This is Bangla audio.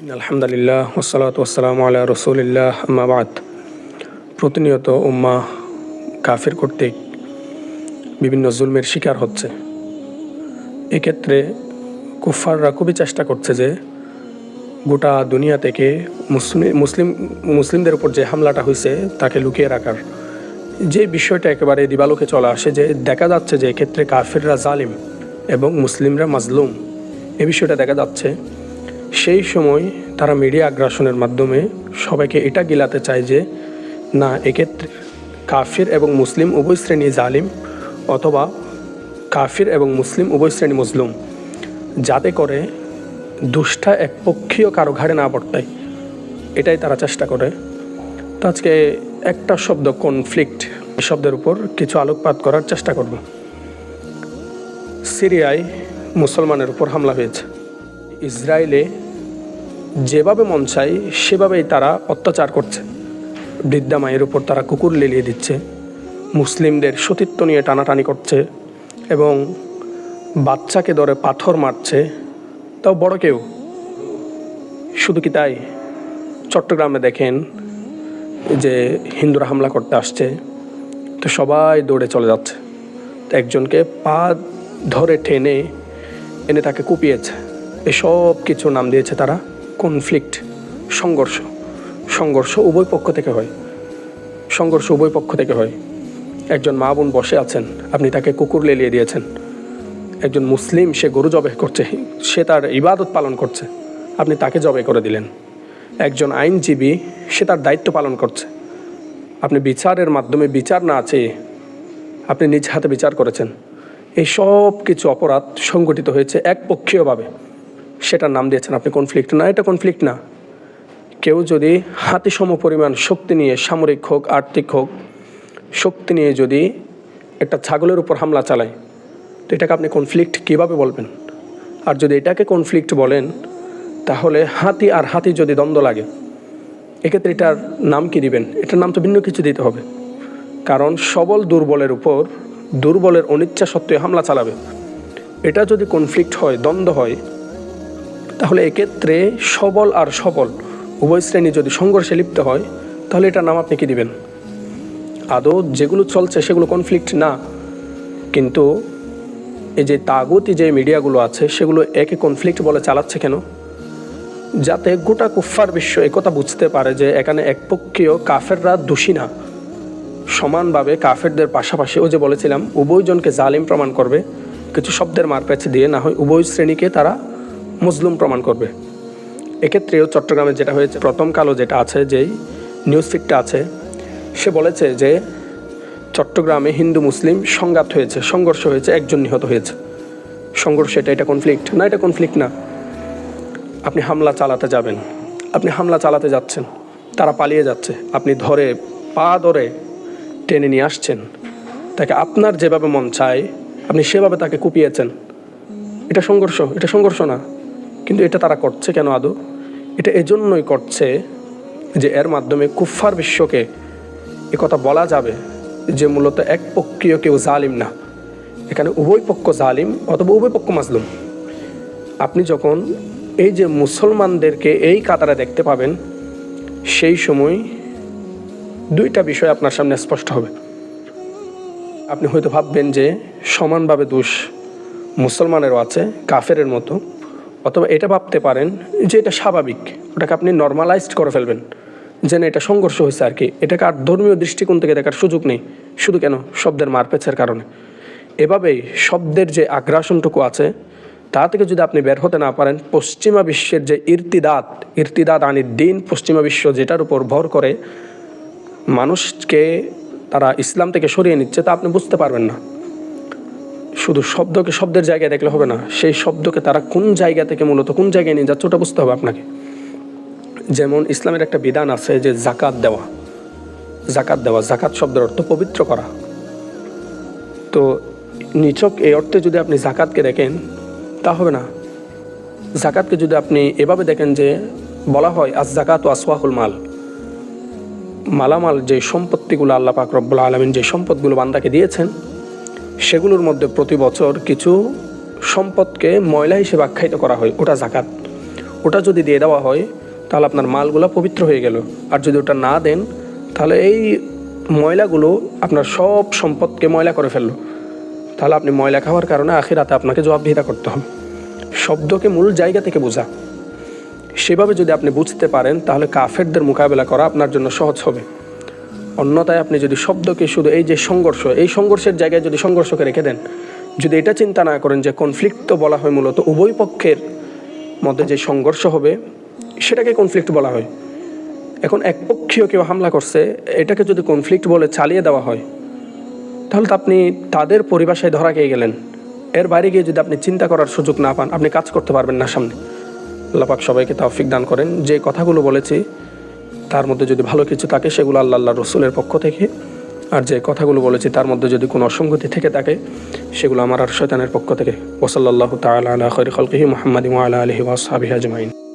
আলহামদুলিল্লাহ ওসালাত ওসালাম আল্লাহ রসুলিল্লাহ আমাবাদ প্রতিনিয়ত উম্মা কাফের কর্তৃক বিভিন্ন জুলমের শিকার হচ্ছে। এক্ষেত্রে কুফাররা খুবই চেষ্টা করছে যে গোটা দুনিয়া থেকে মুসলিম মুসলিম, মুসলিমদের উপর যে হামলাটা হয়েছে তাকে লুকিয়ে রাখার। যে বিষয়টা একেবারে দিবালোকে চলে আসে যে দেখা যাচ্ছে যে এক্ষেত্রে কাফিররা জালিম এবং মুসলিমরা মাজলুম। এ বিষয়টা দেখা যাচ্ছে সেই সময় তারা মিডিয়া আগ্রাসনের মাধ্যমে সবাইকে এটা গিলাতে চায় যে, না, এক্ষেত্রে কাফির এবং মুসলিম উভয় শ্রেণি জালিম অথবা কাফির এবং মুসলিম উভয় শ্রেণি মুসলুম যাতে করে দুষ্টা একপক্ষীয় কারও ঘাড়ে না বর্তায়। এটাই তারা চেষ্টা করে। তো আজকে একটা শব্দ কনফ্লিক্ট শব্দের উপর কিছু আলোকপাত করার চেষ্টা করব। সিরিয়ায় মুসলমানের উপর হামলা হয়েছে। ইসরায়েলে যেভাবে মন চায়, সেভাবেই তারা অত্যাচার করছে। বৃদ্ধা মায়ের উপর তারা কুকুর লেলিয়ে দিচ্ছে, মুসলিমদের সতীত্ব নিয়ে টানাটানি করছে এবং বাচ্চাকে ধরে পাথর মারছে। তাও বড় কেউ? শুধু কি তাই? চট্টগ্রামে দেখেন যে হিন্দুরা হামলা করতে আসছে, তো সবাই দৌড়ে চলে যাচ্ছে। তো একজনকে পা ধরে টেনে এনে তাকে কুপিয়েছে। এসব কিছু নাম দিয়েছে তারা। কনফ্লিক্ট সংঘর্ষ সংঘর্ষ উভয় পক্ষ থেকে হয়। সংঘর্ষ উভয় পক্ষ থেকে হয়। একজন মা বোন বসে আছেন, আপনি তাকে কুকুর লেলিয়ে দিয়েছেন। একজন মুসলিম, সে গরু জবে করছে, সে তার ইবাদত পালন করছে। আপনি তাকে জবে করে দিলেন। একজন আইনজীবী, সে তার দায়িত্ব পালন করছে। আপনি বিচারের মাধ্যমে বিচার না আছে আপনি নিজ হাতে বিচার করেছেন। এই সব কিছু অপরাধ সংগঠিত হয়েছে একপক্ষীয়ভাবে। সেটার নাম দিয়েছেন আপনি কনফ্লিক্ট না, এটা কনফ্লিক্ট না। কেউ যদি হাতি সম পরিমাণ শক্তি নিয়ে, সামরিক হোক, আর্থিক হোক, শক্তি নিয়ে যদি একটা ছাগলের উপর হামলা চালায়, তো এটাকে আপনি কনফ্লিক্ট কীভাবে বলবেন? আর যদি এটাকে কনফ্লিক্ট বলেন, তাহলে হাতি আর হাতি যদি দ্বন্দ্ব লাগে, এক্ষেত্রে এটার নাম কি দিবেন? এটার নাম তো ভিন্ন কিছু দিতে হবে। কারণ সবল দুর্বলের উপর দুর্বলের অনিচ্ছা সত্ত্বেও হামলা চালাবে। এটা যদি কনফ্লিক্ট হয়, দ্বন্দ্ব হয় তাহলে এক্ষেত্রে সবল আর সবল। উভয় শ্রেণি যদি সংঘর্ষে লিপ্ত হয়, তাহলে এটার নাম আপনি কি দিবেন? আদৌ যেগুলো চলছে সেগুলো কনফ্লিক্ট না? কিন্তু এই যে তাগতি যে মিডিয়াগুলো আছে, সেগুলো একে কনফ্লিক্ট বলে চালাচ্ছে কেন? যাতে গোটা কুফার বিশ্ব একথা বুঝতে পারে যে এখানে একপক্ষীয় কাফেররা দোষী না। সমানভাবে কাফেরদের পাশাপাশি ও যে বলেছিলাম, উভয়জনকে জালিম প্রমাণ করবে। কিছু শব্দের মারপ্যাচ দিয়ে না হয় উভয় শ্রেণীকে তারা মুসলিম প্রমাণ করবে। এক্ষেত্রেও চট্টগ্রামে যেটা হয়েছে, প্রথম কালো যেটা আছে, যেই নিউজ ফিডটা আছে, সে বলেছে যে চট্টগ্রামে হিন্দু, মুসলিম সংঘাত হয়েছে, সংঘর্ষ হয়েছে, একজন নিহত হয়েছে। সংঘর্ষ এটা এটা কনফ্লিক্ট না, এটা কনফ্লিক্ট না। আপনি হামলা চালাতে যাবেন, আপনি হামলা চালাতে যাচ্ছেন, তারা পালিয়ে যাচ্ছে, আপনি ধরে, পা ধরে টেনে নিয়ে আসছেন। তাকে আপনার যেভাবে মন চায়, আপনি সেভাবে তাকে কুপিয়েছেন। এটা সংঘর্ষ এটা সংঘর্ষ না। কিন্তু এটা তারা করছে কেন আদৌ? এটা এজন্যই করছে যে এর মাধ্যমে কুফফার বিশ্বকে কথা বলা যাবে যে মূলত এক পক্ষীয় কেউ জালিম না। এখানে উভয় পক্ষ জালিম অথবা উভয় পক্ষ মাজলুম। আপনি যখন এই যে মুসলমানদেরকে এই কাতারে দেখতে পাবেন, সেই সময় দুইটা বিষয় আপনার সামনে স্পষ্ট হবে। আপনি হয়তো ভাববেন যে সমানভাবে দোষ মুসলমানেরও আছে, কাফেরের মতো। অথবা এটা ভাবতে পারেন যে এটা স্বাভাবিক, ওটাকে আপনি নর্মালাইজড করে ফেলবেন। যেন এটা সংঘর্ষ হয়েছে আর কি। এটাকে আর ধর্মীয় দৃষ্টিকোণ থেকে দেখার সুযোগ নেই। শুধু কেন? শব্দের মারপেছের কারণে। এভাবেই শব্দের যে আগ্রাসনটুকু আছে, তা থেকে যদি আপনি বের হতে না পারেন, পশ্চিমা বিশ্বের যে ইরতিদাত ইরতিদাত আনির দিন, পশ্চিমা বিশ্ব যেটার উপর ভর করে মানুষকে তারা ইসলাম থেকে সরিয়ে নিচ্ছে, তা আপনি বুঝতে পারবেন না। শুধু শব্দকে শব্দের জায়গায় দেখলে হবে না, সেই শব্দকে তারা কোন জায়গা থেকে মূলত, কোন জায়গায় নিয়ে যাচ্ছে ওটা বুঝতে হবে আপনাকে। যেমন ইসলামের একটা বিধান আছে যে জাকাত দেওয়া জাকাত দেওয়া জাকাত শব্দের অর্থ পবিত্র করা। তো নিচক এই অর্থে যদি আপনি জাকাতকে দেখেন, তা হবে না। জাকাতকে যদি আপনি এভাবে দেখেন যে বলা হয় আজ জাকাত ও আসওয়াহুল মাল। মালামাল যে সম্পত্তিগুলো আল্লাহ পাক রব্বুল আলমিন যে সম্পদগুলো বান্দাকে দিয়েছেন সেগুলোর মধ্যে প্রতি বছর কিছু সম্পদকে ময়লা হিসেবে আখ্যায়িত করা হয়, ওটা জাকাত। ওটা যদি দিয়ে দেওয়া হয়, তাহলে আপনার মালগুলো পবিত্র হয়ে গেল। আর যদি ওটা না দেন, তাহলে এই ময়লাগুলো আপনার সব সম্পদকে ময়লা করে ফেলল। তাহলে আপনি ময়লা খাওয়ার কারণে আখিরাতে আপনাকে জবাবদিহিতা করতে হবে। শব্দকে মূল জায়গা থেকে বোঝা। সেভাবে যদি আপনি বুঝতে পারেন, তাহলে কাফেরদের মোকাবেলা করা আপনার জন্য সহজ হবে। অন্যথায় আপনি যদি শব্দকে শুধু এই যে সংঘর্ষ, এই সংঘর্ষের জায়গায় যদি সংঘর্ষকে রেখে দেন, যদি এটা চিন্তা না করেন যে কনফ্লিক্ট তো বলা হয় মূলত উভয় পক্ষের মধ্যে যে সংঘর্ষ হবে, সেটাকে কনফ্লিক্ট বলা হয়। এখন একপক্ষীয় কেউ হামলা করছে, এটাকে যদি কনফ্লিক্ট বলে চালিয়ে দেওয়া হয়, তাহলে তো আপনি তাদের পরিভাষায় ধরা খেয়ে গেলেন। এর বাইরে গিয়ে যদি আপনি চিন্তা করার সুযোগ না পান, আপনি কাজ করতে পারবেন না সামনে। আল্লাপাক সবাইকে তৌফিক দান করেন। যে কথাগুলো বলেছি তার মধ্যে যদি ভালো কিছু থাকে, সেগুলো আল্লাহ আল্লাহ রসুলের পক্ষ থেকে। আর যে কথাগুলো বলেছি, তার মধ্যে যদি কোনো অসঙ্গতি থেকে থাকে, সেগুলো আমার আর শয়তানের পক্ষ থেকে। ওসল্লাহ তালা আলা খৈর মোহাম্মদ আলা আলহি ওয়াসাবি আজমাইন।